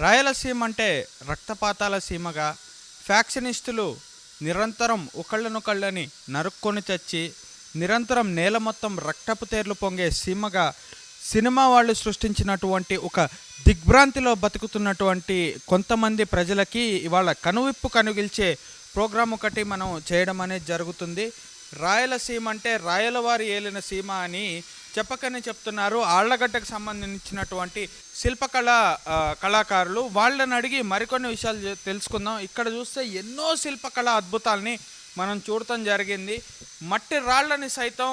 రాయలసీమ అంటే రక్తపాతాల సీమగా ఫ్యాక్షనిస్టులు నిరంతరం ఒకళ్ళనొకళ్ళని నరుక్కొని తెచ్చి నిరంతరం నేల మొత్తం రక్తపు తేర్లు పొంగే సీమగా సినిమా వాళ్ళు సృష్టించినటువంటి ఒక దిగ్భ్రాంతిలో బతుకుతున్నటువంటి కొంతమంది ప్రజలకి ఇవాళ కనువిప్పు కనుగిల్చే ప్రోగ్రాం ఒకటి మనం చేయడం అనేది జరుగుతుంది. రాయలసీమ అంటే రాయలవారి ఏలిన సీమ అని చెప్పకనే చెప్తున్నారు. ఆళ్ళగడ్డకు సంబంధించినటువంటి శిల్పకళ కళాకారులు వాళ్ళని అడిగి మరికొన్ని విషయాలు తెలుసుకుందాం. ఇక్కడ చూస్తే ఎన్నో శిల్పకళ అద్భుతాలని మనం చూడటం జరిగింది. మట్టి రాళ్ళని సైతం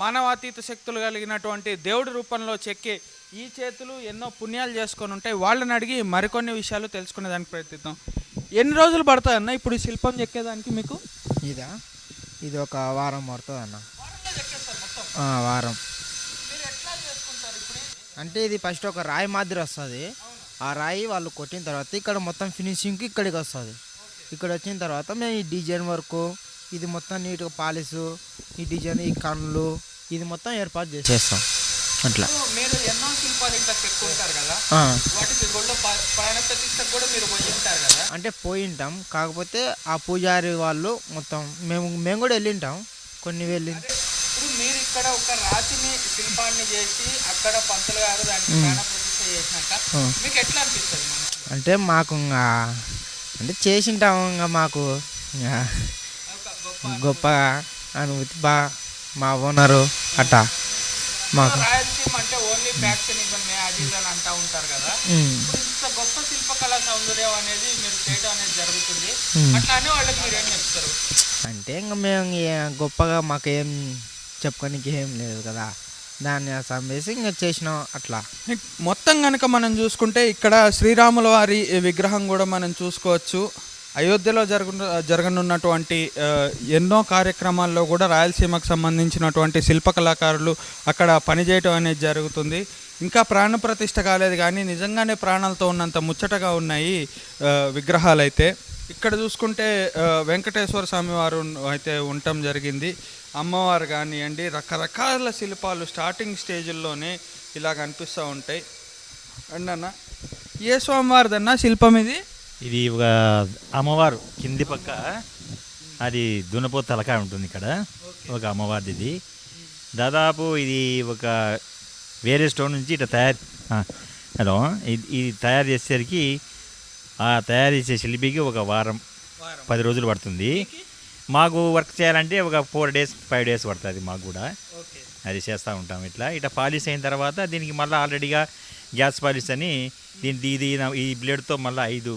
మానవాతీత శక్తులు కలిగినటువంటి దేవుడి రూపంలో చెక్కే ఈ చేతులు ఎన్నో పుణ్యాలు చేసుకొని ఉంటాయి వాళ్ళని అడిగి మరికొన్ని విషయాలు తెలుసుకునేదానికి ప్రయత్నిద్దాం. ఎన్ని రోజులు పడుతుంది అన్న ఇప్పుడు ఈ శిల్పం చెక్కేదానికి మీకు? ఇదా? ఇది ఒక వారం పడుతుంది అన్న వారం. అంటే ఇది ఫస్ట్ ఒక రాయి మాదిరి వస్తుంది. ఆ రాయి వాళ్ళు కొట్టిన తర్వాత ఇక్కడ మొత్తం ఫినిషింగ్కి ఇక్కడికి వస్తుంది. ఇక్కడ వచ్చిన తర్వాత మేము ఈ డిజైన్ వర్క్ ఇది మొత్తం నీట్గా పాలిష్ ఈ డిజైన్ ఈ కళ్ళు ఇది మొత్తం ఏర్పాటు చేసేస్తాం అట్లా. మీరు ఎన్నో శిల్పాలు ఇట్లా చెక్కుంటారు కదా? ఆ, వాటికి గొళ్ళ ప్రాణ ప్రతిష్టకు కూడా మీరు పోయి ఉంటారు కదా? అంటే పోయి ఉంటాం. కాకపోతే ఆ పూజారి వాళ్ళు మొత్తం మేము మేము కూడా వెళ్ళింటాం కొన్ని వెళ్ళి ఇక్కడ ఒక రాతిని శిల్పాన్ని చేసి అక్కడ పంతులు గారు దానికి ప్రాణ ప్రతిష్ట చేసినాక ఆ. మీకు ఎట్లా అనిపిస్తుంది? అంటే మాకు ఇంకా అంటే చేసింటాం ఇంకా మాకు గొప్ప అనుభూతి బా మా ఓనరు అట్టా మాకు రాయలసీమ అంటే ఓన్లీ అది అని అంటా ఉంటారు కదా ఇంత గొప్ప శిల్పకళా సౌందర్యం అనేది మీరు చేయడం అనేది జరుగుతుంది ఉమ్. అట్లా అనే వాళ్ళకి మీరు ఏం చెప్తారు అంటే ఇంకా మేము గొప్పగా మాకు చెప్పుకోనికి ఏం లేదు కదా. దాన్ని సంబేసి ఇంకా చేసినాం అట్లా? మొత్తం కనుక మనం చూసుకుంటే ఇక్కడ శ్రీరాముల వారి విగ్రహం కూడా మనం చూసుకోవచ్చు. అయోధ్యలో జరుగు జరగనున్నటువంటి ఎన్నో కార్యక్రమాల్లో కూడా రాయలసీమకు సంబంధించినటువంటి శిల్పకళాకారులు అక్కడ పనిచేయటం అనేది జరుగుతుంది. ఇంకా ప్రాణ ప్రతిష్ట కాలేదు కానీ నిజంగానే ప్రాణాలతో ఉన్నంత ముచ్చటగా ఉన్నాయి విగ్రహాలు అయితే ఇక్కడ చూసుకుంటే వెంకటేశ్వర స్వామి వారు అయితే ఉండటం జరిగింది. అమ్మవారు కానివ్వండి రకరకాల శిల్పాలు స్టార్టింగ్ స్టేజ్ల్లోనే ఇలా కనిపిస్తూ ఉంటాయి. అండి అన్న ఏ స్వామివారిదన్నా శిల్పం ఇది? ఇది ఒక అమ్మవారు కింది పక్క అది దునపో తలకాయ ఉంటుంది ఇక్కడ. ఒక అమ్మవారిది ఇది. దాదాపు ఇది ఒక వేరే స్టోన్ నుంచి ఇట్లా తయారు హలో ఇది ఇది తయారు చేసేసరికి ఆ తయారు చేసే శిల్పికి ఒక వారం పది రోజులు పడుతుంది. మాకు వర్క్ చేయాలంటే ఒక ఫోర్ డేస్ ఫైవ్ డేస్ పడుతుంది మాకు కూడా. ఓకే. అది చేస్తూ ఉంటాం ఇట్లా. ఇట్లా పాలిష్ అయిన తర్వాత దీనికి మళ్ళీ ఆల్రెడీగా గ్యాస్ పాలిష్ అని దీని ఇది ఈ బ్లేడ్తో మళ్ళీ ఐదు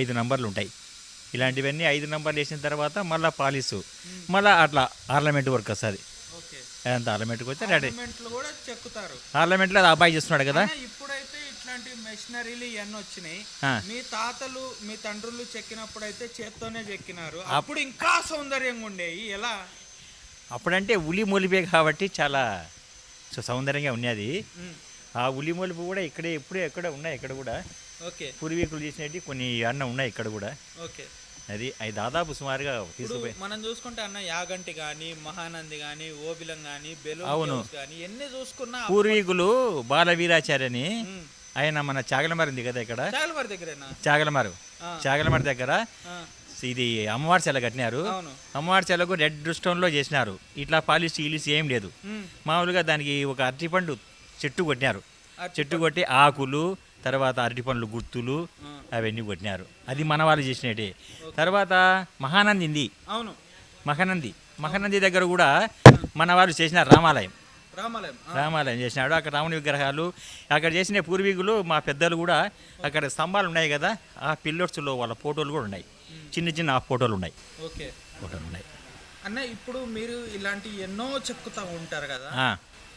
ఐదు నంబర్లు ఉంటాయి. ఇలాంటివన్నీ ఐదు నంబర్లు వేసిన తర్వాత మళ్ళీ పాలిష్. మళ్ళీ అట్లా ఆర్నమెంట్ వర్క్ వస్తుంది. ఓకే. అదంతా ఆర్నమెంట్కి వస్తే రెడీ. ఆర్నమెంట్లో అది అబ్బాయి చేస్తున్నాడు కదా. ఇప్పుడైతే ఇట్లాంటి మెషినరీలు ఇవన్నీ వచ్చినాయి. మీ తాతలు మీ తండ్రులు చెక్కినప్పుడు అయితే చేత్తోనే చెక్కినారు. అప్పుడు ఇంకా సౌందర్యంగా ఉండేవి ఎలా? అప్పుడంటే ఉలి మొలిపే కాబట్టి చాలా సో సౌందర్యంగా ఉన్నది. ఆ ఉలి మొలిపు కూడా ఇక్కడే ఇప్పుడే ఎక్కడ ఉన్నాయి ఇక్కడ కూడా. ఓకే. పూర్వీకులు చేసినవి కొన్ని అన్న ఉన్నాయి ఇక్కడ కూడా. ఓకే. అది అవి దాదాపు సుమారుగా తీసుకుపోయి మనం చూసుకుంటే అన్న యాగంటి కానీ మహానంది కానీ ఓబిలం కానీ అవును. బెలూన్ కానీ ఎన్ని చూసుకున్నా పూర్వీకులు బాలవీరాచార్య అని ఉమ్, ఆయన మన చాగలమారి ఉంది కదా ఇక్కడ? చాగలమారు ఆ. చాగలమారి దగ్గర ఇది అమ్మవారి చెల కట్టినారు. అమ్మవారి చెలకు రెడ్ స్టోన్లో చేసినారు. ఇట్లా పాలిష్ గీలిష్ ఏం లేదు. మామూలుగా దానికి ఒక అరటిపండు చెట్టు కొట్టినారు. అరటి చెట్టు కొట్టి ఆకులు తర్వాత అరటిపండ్లు గుర్తులు ఆ, అవన్నీ కొట్టినారు. అది మన వాళ్ళు చేసినట్టే. తర్వాత మహానంది అవును. మహానంది. మహానంది దగ్గర కూడా మన వాళ్ళు చేసిన రామాలయం. రామాలయం. రామాలయం చేసినాడు. అక్కడ రాముని విగ్రహాలు అక్కడ చేసిన పూర్వీకులు మా పెద్దలు కూడా అక్కడ స్తంభాలు ఉన్నాయి కదా ఆ పిల్లర్స్లో వాళ్ళ ఫోటోలు కూడా ఉన్నాయి. చిన్న చిన్న ఆ ఫోటోలు ఉన్నాయి. ఓకే. ఫోటోలు ఉన్నాయి. అన్న ఇప్పుడు మీరు ఇలాంటి ఎన్నో చెక్కుతూ ఉంటారు కదా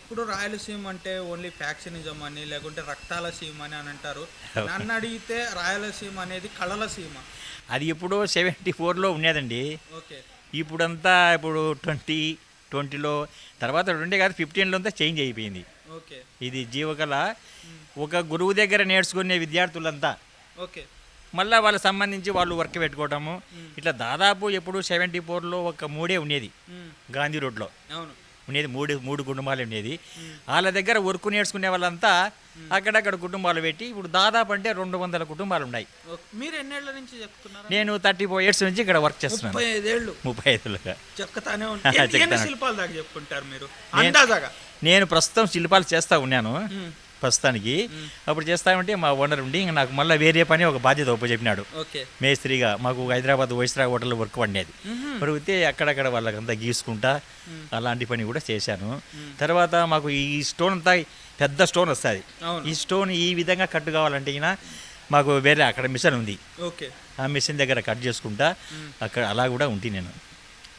ఇప్పుడు రాయలసీమ అంటే ఓన్లీ ఫ్యాక్షనిజం అని లేకుంటే రక్తాల సీమ అని అని అంటారు. నన్ను అడిగితే రాయలసీమ అనేది కళల సీమ. అది ఇప్పుడు సెవెంటీ ఫోర్లో ఉన్నదండి ఓకే. ఇప్పుడంతా ఇప్పుడు ట్వంటీ ట్వంటీలో తర్వాత రెండే కాదు ఫిఫ్టీన్లో అంతా చేంజ్ అయిపోయింది. ఓకే. ఇది జీవకళ. ఒక గురువు దగ్గర నేర్చుకునే విద్యార్థులంతా ఓకే. మళ్ళీ వాళ్ళకి సంబంధించి వాళ్ళు వర్క్ పెట్టుకోవటము. ఇట్లా దాదాపు ఎప్పుడు సెవెంటీ ఫోర్లో ఒక మూడే ఉండేది గాంధీ రోడ్లో. అవును. ఉండేది మూడు మూడు కుటుంబాలు ఉండేది వాళ్ళ దగ్గర వర్క్ నేర్చుకునే వాళ్ళంతా అక్కడక్కడ కుటుంబాలు పెట్టి ఇప్పుడు దాదాపు అంటే రెండు వందల కుటుంబాలు ఉన్నాయి. మీరు ఎన్నేళ్ళ నుంచి చెప్తున్నారు? నేను థర్టీ ఫోర్ ఇయర్స్ నుంచి ఇక్కడ వర్క్ చేస్తున్నాను. ముప్పై ఐదేళ్ళు. ముప్పై ఐదులుగా. చెక్కతానే. శిల్పాలు దాకా చెప్పుకుంటారు మీరు? నేను- ప్రస్తుతం శిల్పాలు చేస్తా ఉన్నాను. ప్రస్తుతానికి. అప్పుడు చేస్తా ఉంటే మా ఓనర్ ఉండి ఇంకా నాకు మళ్ళీ వేరే పని ఒక బాధ్యత చెప్పినాడు ఓకే. మేస్త్రిగా మాకు హైదరాబాద్ వైస్రా హోటల్లో వర్క్ పడినది. మరుగుతే అక్కడక్కడ వాళ్ళకంతా గీసుకుంటా అలాంటి పని కూడా చేశాను. తర్వాత మాకు ఈ స్టోన్ అంతా పెద్ద స్టోన్ వస్తుంది. ఈ స్టోన్ ఈ విధంగా కట్ కావాలంటే మాకు వేరే అక్కడ మిషన్ ఉంది. ఓకే. ఆ మిషన్ దగ్గర కట్ చేసుకుంటా అక్కడ అలా కూడా ఉంటి నేను.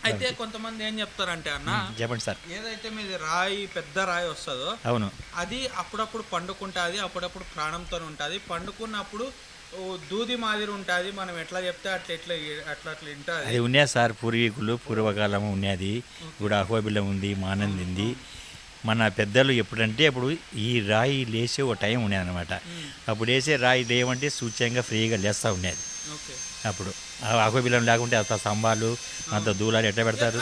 అయితే కొంతమంది ఏం చెప్తారంటే అన్న చెప్పండి సార్. ఏదైతే మీది రాయి పెద్ద రాయి వస్తుందో అవును. అది అప్పుడప్పుడు పండుకుంటుంది అప్పుడప్పుడు ప్రాణంతో ఉంటుంది. పండుకున్నప్పుడు దూది మాదిరి ఉంటుంది మనం ఎట్లా చెప్తే అట్లా ఎట్లా అట్లా అట్లా వింటుంది. అది ఉన్నది సార్ పూర్వీకులు పూర్వకాలం ఉన్నది. ఇప్పుడు అహోబిలం ఉంది మానంది ఉంది. మన పెద్దలు ఎప్పుడంటే అప్పుడు ఈ రాయి లేచే ఒక టైం ఉండేది అనమాట అప్పుడు వేసే రాయి లేవంటే సూచ్యంగా ఫ్రీగా లేస్తూ ఉండేది ఓకే. అప్పుడు. ఆ అహోబిలం లేకుంటే అంత స్తంభాలు అంత దూలాలు ఎట్లా పెడతారు?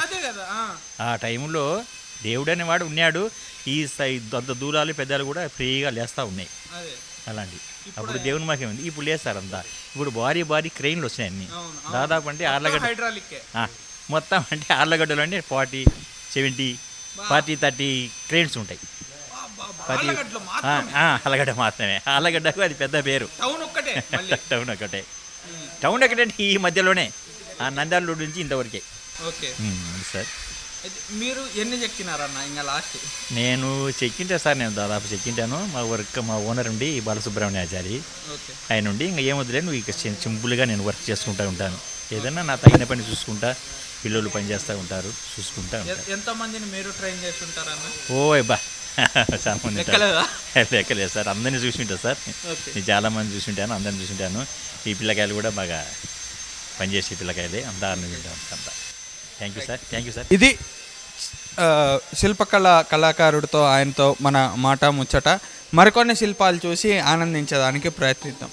ఆ. టైంలో దేవుడు అనేవాడు ఉన్నాడు. ఈ సై అంత దూలాలు పెద్దలు కూడా ఫ్రీగా లేస్తూ ఉన్నాయి. అదే. అలాంటి. అప్పుడు దేవుని మాకే ఉంది. ఇప్పుడు లేస్తారు అంతా ఇప్పుడు భారీ భారీ క్రెయిన్లు వచ్చినాయి అన్ని. దాదాపు అంటే ఆర్లగడ్డ మొత్తం అంటే ఆర్లగడ్డలు అంటే ఫార్టీ సెవెంటీ ఫార్టీ థర్టీ క్రెయిన్స్ ఉంటాయి. పది ఆలగడ్డ మాత్రమే. ఆలగడ్డకు అది పెద్ద పేరు. టౌన్ ఒక్కటే. టౌన్ ఒకటంటే ఈ మధ్యలోనే. ఆ నంద్యాల నుంచి ఇంతవరకే. ఓకే. సార్. మీరు ఎన్ని చెక్కినారన్న ఇంకా లాస్ట్? నేను చెక్కింటా సార్ నేను దాదాపు చెక్కింటాను. మా వర్క్ మా ఓనర్ ఉండి బాలసుబ్రహ్మణ్యాచారి. ఆయన ఉండి ఇంకా ఏమొద్దులే నువ్వు ఇక సింపుల్గా నేను వర్క్ చేసుకుంటా ఉంటాను. ఏదన్నా నా తగిన పని చూసుకుంటా పిల్లలు పని చేస్తూ ఉంటారు చూసుకుంటా ఉంటాను ఎంత మందిని మీరు ట్రైన్ చేసి ఉంటారన్న? ఓయ్ బా చాలా మంది. లెక్కలేదా సార్. అందరినీ చూసింటా సార్. నేను చాలా మంది చూసింటాను అందరిని చూసింటాను. ఈ పిల్లకాయలు కూడా బాగా పనిచేసే పిల్లకాయలే. అంతా అనుకుంటాను అంతా. Thank you sir thank you sir ఇది శిల్పకళ కళాకారుడితో ఆయనతో మన మాట ముచ్చట. మరికొన్ని శిల్పాలు చూసి ఆనందించడానికి ప్రయత్నిద్దాం.